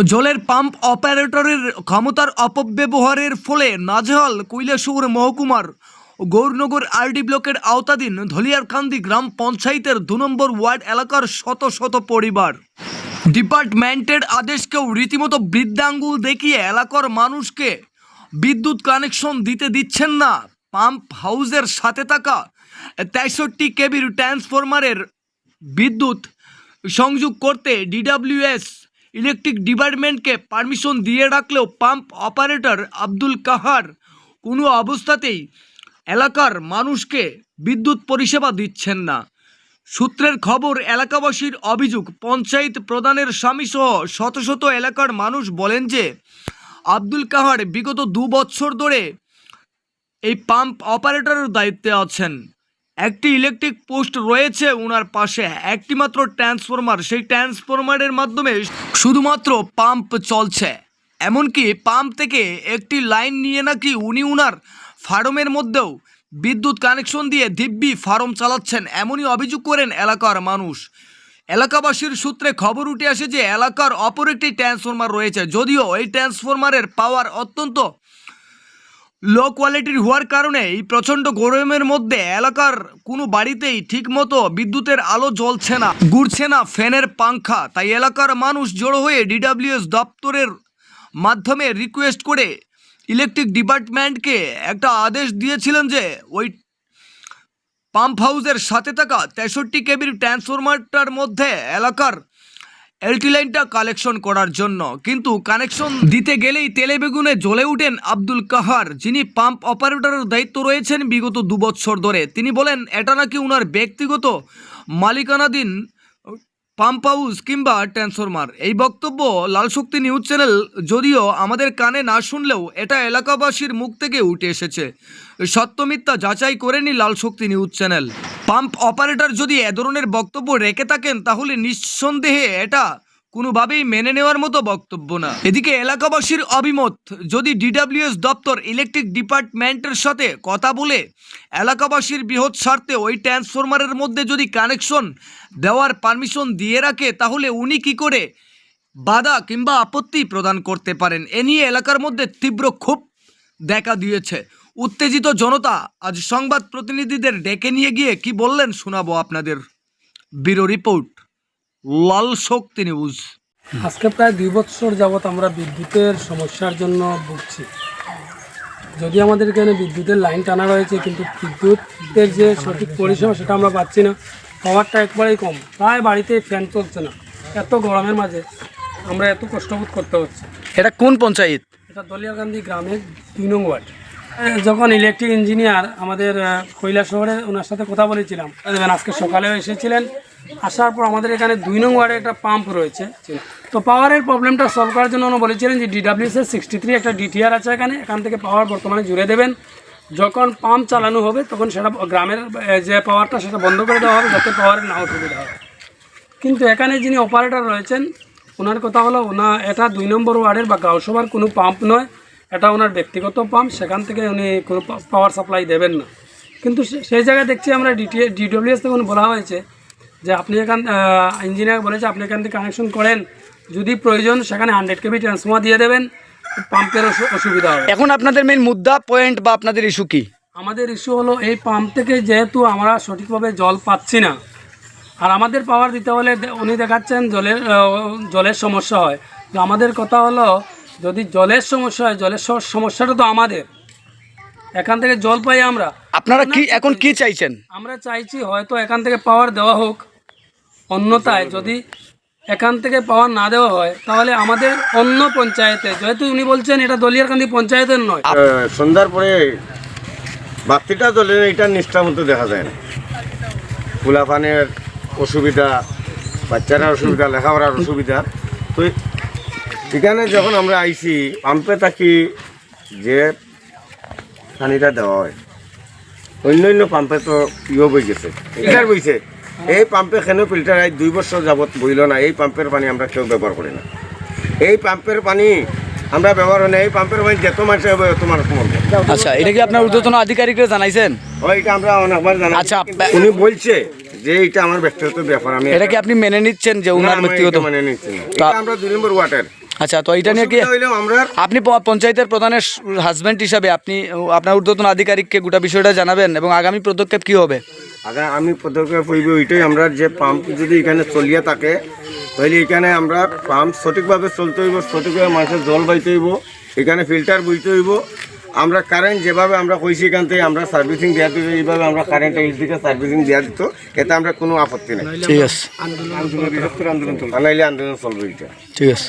জলের পাম্প অপারেটরের ক্ষমতার অপব্যবহারের ফলে নাজেহাল কৈলাসহর মহকুমার গৌরনগর আরডি ব্লকের আওতাধীন ধলিয়ারকান্দি গ্রাম পঞ্চায়েতের দু নম্বর ওয়ার্ড এলাকার শত শত পরিবার। ডিপার্টমেন্টের আদেশকেও রীতিমতো বৃদ্ধাঙ্গুল দেখিয়ে এলাকার মানুষকে বিদ্যুৎ কানেকশন দিতে দিচ্ছেন না। পাম্প হাউসের সাথে থাকা তেষট্টি কেবির ট্রান্সফরমারের বিদ্যুৎ সংযোগ করতে ডিডাব্লিউএস ইলেকট্রিক ডিপার্টমেন্টকে পারমিশন দিয়ে রাখলেও পাম্প অপারেটর আব্দুল কাহার কোনো অবস্থাতেই এলাকার মানুষকে বিদ্যুৎ পরিষেবা দিচ্ছেন না। সূত্রের খবর, এলাকাবাসীর অভিযোগ, পঞ্চায়েত প্রধানের স্বামীসহ শত শত এলাকার মানুষ বলেন যে, আব্দুল কাহার বিগত দু বছর ধরে এই পাম্প অপারেটরের দায়িত্বে আছেন। একটি ইলেকট্রিক পোস্ট রয়েছে ওনার পাশে একটি মাত্র ট্রান্সফরমার সেই ট্রান্সফরমারের মাধ্যমে শুধুমাত্র পাম্প চলছে। এমনকি পাম্প থেকে একটি লাইন নিয়ে নাকি উনি উনার ফার্মের মধ্যেও বিদ্যুৎ কানেকশন দিয়ে দিব্যি ফার্ম চালাচ্ছেন, এমনই অভিযোগ করেন এলাকার মানুষ। এলাকাবাসীর সূত্রে খবর উঠে আসে যে, এলাকার অপর একটি ট্রান্সফরমার রয়েছে, যদিও এই ট্রান্সফরমারের পাওয়ার অত্যন্ত লো কোয়ালিটির হওয়ার কারণে এই প্রচণ্ড গরমের মধ্যে এলাকার কোনো বাড়িতেই ঠিকমতো বিদ্যুতের আলো জ্বলছে না, ঘুরছে না ফ্যানের পাংখা। তাই এলাকার মানুষ জড়ো হয়ে ডিডাব্লিউএস দপ্তরের মাধ্যমে রিকোয়েস্ট করে ইলেকট্রিক ডিপার্টমেন্টকে একটা আদেশ দিয়েছিলেন যে ওই পাম্প হাউসের সাথে থাকা তেষট্টি কেবির ট্রান্সফরমারটার মধ্যে এলাকার এলটি লাইনটা কালেকশন করার জন্য। কিন্তু কানেকশন দিতে গেলেই তেলে বেগুনে জ্বলে উঠেন আব্দুল কাহার, যিনি পাম্প অপারেটরের দায়িত্ব রয়েছেন বিগত দু বছর ধরে। তিনি বলেন, এটা নাকি উনার ব্যক্তিগত মালিকানাধীন পাম্প হাউস কিংবা ট্রান্সফরমার এই বক্তব্য লাল শক্তি নিউজ চ্যানেল যদিও আমাদের কানে না শুনলেও এটা এলাকাবাসীর মুখ থেকে উঠে এসেছে। সত্যমিথ্যা যাচাই করেনি Lal Shakti news channel pump operator যদি এ ধরনের বক্তব্য রেখে থাকেন তাহলে নিঃসন্দেহে এটা কোনোভাবেই মেনে নেওয়ার মতো বক্তব্য না। এদিকে এলাকাবাসীর অভিমত, যদি ডিডাব্লিউএস দপ্তর ইলেকট্রিক ডিপার্টমেন্টের সাথে কথা বলে, এলাকাবাসীর বৃহৎ স্বার্থে ওই ট্রান্সফরমারের মধ্যে যদি কানেকশন দেওয়ার পারমিশন দিয়ে রাখে, তাহলে উনি কি করে বাধা কিংবা আপত্তি প্রদান করতে পারেন? এ নিয়ে এলাকার মধ্যে তীব্র ক্ষোভ দেখা দিয়েছে। উত্তেজিত জনতা আজ সংবাদ প্রতিনিধিদের ডেকে নিয়ে গিয়ে কি বললেন শোনাবো আপনাদের। Bureau report. Lal Shakti news. আজকে প্রায় দুই বছর যাবৎ আমরা বিদ্যুতের সমস্যার জন্য ভুগছি। যদি আমাদের এখানে বিদ্যুতের লাইন টানা রয়েছে কিন্তু বিদ্যুতের যে সঠিক পরিষেবা সেটা আমরা পাচ্ছি না। পাওয়ারটা একবারেই কম। প্রায় বাড়িতে ফ্যান চলছে না। এত গরমের মাঝে আমরা এত কষ্টবোধ করতে হচ্ছে। এটা কোন পঞ্চায়েত? এটা দলিয়া গান্ধী গ্রামের দুই নং ওয়ার্ড। যখন ইলেকট্রিক ইঞ্জিনিয়ার আমাদের কৈলা শহরে ওনার সাথে কথা বলেছিলাম আজকে সকালেও এসেছিলেন, আসার পর আমাদের এখানে দুই নং ওয়ার্ডে একটা পাম্প রয়েছে। তো পাওয়ারের প্রবলেমটা সলভ করার জন্য উনি বলেছিলেন যে ডিডাব্লিউএস এর সিক্সটি থ্রি একটা ডিটিআর আছে এখানে, এখান থেকে পাওয়ার বর্তমানে জুড়ে দেবেন। যখন পাম্প চালানো হবে, তখন সেটা গ্রামের যে পাওয়ারটা সেটা বন্ধ করে দেওয়া হবে, যাতে পাওয়ারের না অসুবিধা হয়। কিন্তু এখানে যিনি অপারেটর রয়েছেন, ওনার কথা হলো, ওনা, এটা দুই নম্বর ওয়ার্ডের বা গাঁওসভার কোনো পাম্প নয়। এটা ওনার ব্যক্তিগত পাম্প সেখান থেকে উনি কোনো পাওয়ার সাপ্লাই দেবেন না। কিন্তু সেই জায়গায় দেখছি আমরা ডিটি ডিডব্লিউএস থেকে উনি বলা হয়েছে যে আপনি এখান ইঞ্জিনিয়ার বলেছে আপনি এখান থেকে কানেকশন করেন যদি প্রয়োজন সেখানে হান্ড্রেড কেবি ট্রান্সফর্মার দিয়ে দেবেন পাম্পের অসুবিধা হবে। এখন আপনাদের মেন মুদ্রা পয়েন্ট বা আপনাদের ইস্যু কি? আমাদের ইস্যু হলো এই পাম্প থেকে যেহেতু আমরা সঠিকভাবে জল পাচ্ছি না আর আমাদের পাওয়ার দিতে হলে উনি দেখাচ্ছেন জলের জলের সমস্যা হয়। তো আমাদের কথা হলো যদি জলের সমস্যা হয় জলের সমস্যাটা তো আমাদের। এখান থেকে জল পাই আমরা। আপনারা কি এখন কি চাইছেন? আমরা চাইছি হয়তো এখান থেকে পাওয়ার দেওয়া হোক। অন্যতায় যদি এখান থেকে পাওয়ার না দেওয়া হয় তাহলে আমাদের অন্য পঞ্চায়েতে যেহেতু উনি বলছেন এটা দলিয়ারকান্দি পঞ্চায়েতের নয়। সন্ধ্যার পরে বাতিটা জ্বলে এটা নিষ্ঠা মতো দেখা যায় না। ফুলাফানের অসুবিধা বাচ্চারা অসুবিধা লেখাপড়ার অসুবিধা। তো এখানে যখন আমরা আইছি পাম্পে থাকি যে পানিটা দেওয়া হয় অন্য অন্য পাম্পে তো ইয়ে বই গেছে ফিল্টার বইছে। এই পাম্পে কেন ফিল্টার আজ দুই বছর যাবত বইল না এই পাম্পের পানি আমরা কেউ ব্যবহার করি না। এই পাম্পের পানি আমরা ব্যবহার হয় না এই পাম্পের পানি যত মানুষ হবে তত মানুষ মরবে। আচ্ছা এটা কি আপনার ঊর্ধ্বতন আধিকারিকরা জানাইছেন? ও এটা আমরা অনেকবার জানা আচ্ছা, উনি বলছে যে এটা আমার ব্যক্তিগত ব্যাপার আমি এটা কি আপনি মেনে নিচ্ছেন যে উনার ব্যক্তিগত? মানে নিচ্ছি না। এটা আমরা দুই নম্বর ওয়াটার আচ্ছা তো এটা নিয়ে কি আপনি পঞ্চায়েতের প্রধানের হাজব্যান্ড হিসাবে আপনি আপনার ঊর্ধ্বতন আধিকারিককে গোটা বিষয়টা জানাবেন এবং আগামী পদক্ষেপ কি হবে? আগে আমি পদক্ষেপ হইব ওইটাই আমরা যে পাম্প যদি এখানে চলিয়া থাকে তাহলে এখানে আমরা পাম্প সঠিকভাবে চলতে হইব সঠিকভাবে মানুষের জল বাইতে হইব এখানে ফিল্টার বইতে হইব। আমরা কারেন্ট যেভাবে আমরা কইছি এখান থেকে আমরা সার্ভিসিং দেওয়া দিত এইভাবে আমরা কারেন্ট এই দিকে সার্ভিসিং দেওয়া দিত এতে আমরা কোনো আপত্তি নাই। ঠিক আছে। আর নাইলে আন্দোলন চলবে। এটা ঠিক আছে।